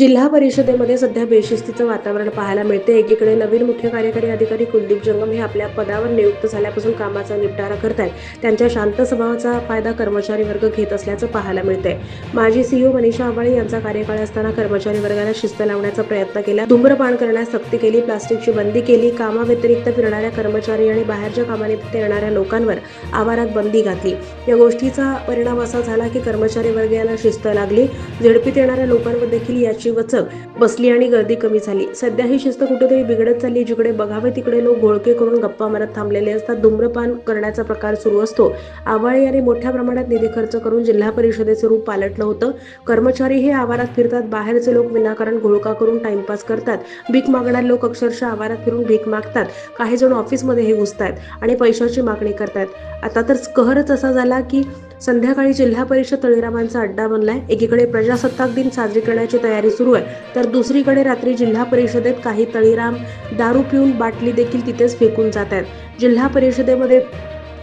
जिल्हा परिषदेमध्ये सध्या बेशिस्तीचं वातावरण पाहायला मिळते. एकीकडे नवीन मुख्य कार्यकारी अधिकारी कुलदीप जंगम हे आपल्या पदावर नियुक्त झाल्यापासून कामाचा निपटारा करत आहेत त्यांच्या शांत स्वभावाचा फायदा कर्मचारी वर्ग घेत असल्याचं पाहायला मिळतंय. माजी सीईओ मनीषा आबाळे यांचा कार्यकाळ असताना कर्मचारी वर्गाला शिस्त लावण्याचा प्रयत्न केला. धूम्रपान करण्यास सक्ती केली प्लास्टिकची बंदी केली कामाव्यतिरिक्त फिरणाऱ्या कर्मचारी आणि बाहेरच्या कामानिमित्त येणाऱ्या लोकांवर आवारात बंदी घातली. या गोष्टीचा परिणाम असा झाला की कर्मचारी वर्ग याला शिस्त लागली. झडपीत येणाऱ्या लोकांवर देखील याची वचक बसली आणि गर्दी कमी झाली. सध्या ही शिस्त कुठेतरी बिघडत चालली जिकडे बघावे तिकडे लोक घोळके करून गप्पा मारत थांबलेले असतात. धूम्रपान करण्याचा प्रकार सुरू असतो. आवाळे यांनी मोठ्या प्रमाणात निधी खर्च करून जिल्हा परिषदेचे रूप पालटलं होतं. कर्मचारी हे आवारात फिरतात. बाहेरचे लोक विनाकारण घोळका करून टाइमपास करतात. भीक मागणारे लोक अक्षरशः आवारात फिरून भीक मागतात. काही जण ऑफिसमध्ये हे घुसतात आणि पैशाची मागणी करतायत आता तर कहरच असा झाला की संध्याकाळी जिल्हा परिषद तळीरामांचा अड्डा बनलाय. एकीकडे प्रजासत्ताक दिन साजरी करण्याची तयारी सुरू आहे. तर दुसरीकडे रात्री जिल्हा परिषदेत काही तळीराम दारू पिऊन बाटली देखील तिथेच फेकून जात आहेत. जिल्हा परिषदेमध्ये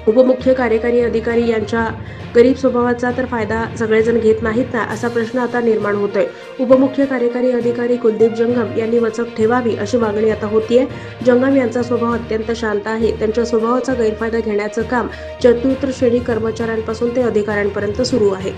उपमुख्य कार्यकारी अधिकारी यांच्या गरीब स्वभावाचा तर फायदा सगळेजण घेत नाहीत ना असा प्रश्न आता निर्माण होतोय. उपमुख्य कार्यकारी अधिकारी कुलदीप जंगम यांनी वचक ठेवावी अशी मागणी आता होतीये. जंगम यांचा स्वभाव अत्यंत शांत आहे. त्यांच्या स्वभावाचा गैरफायदा घेण्याचं काम चतुर्थ श्रेणी कर्मचाऱ्यांपासून ते अधिकाऱ्यांपर्यंत सुरू आहे.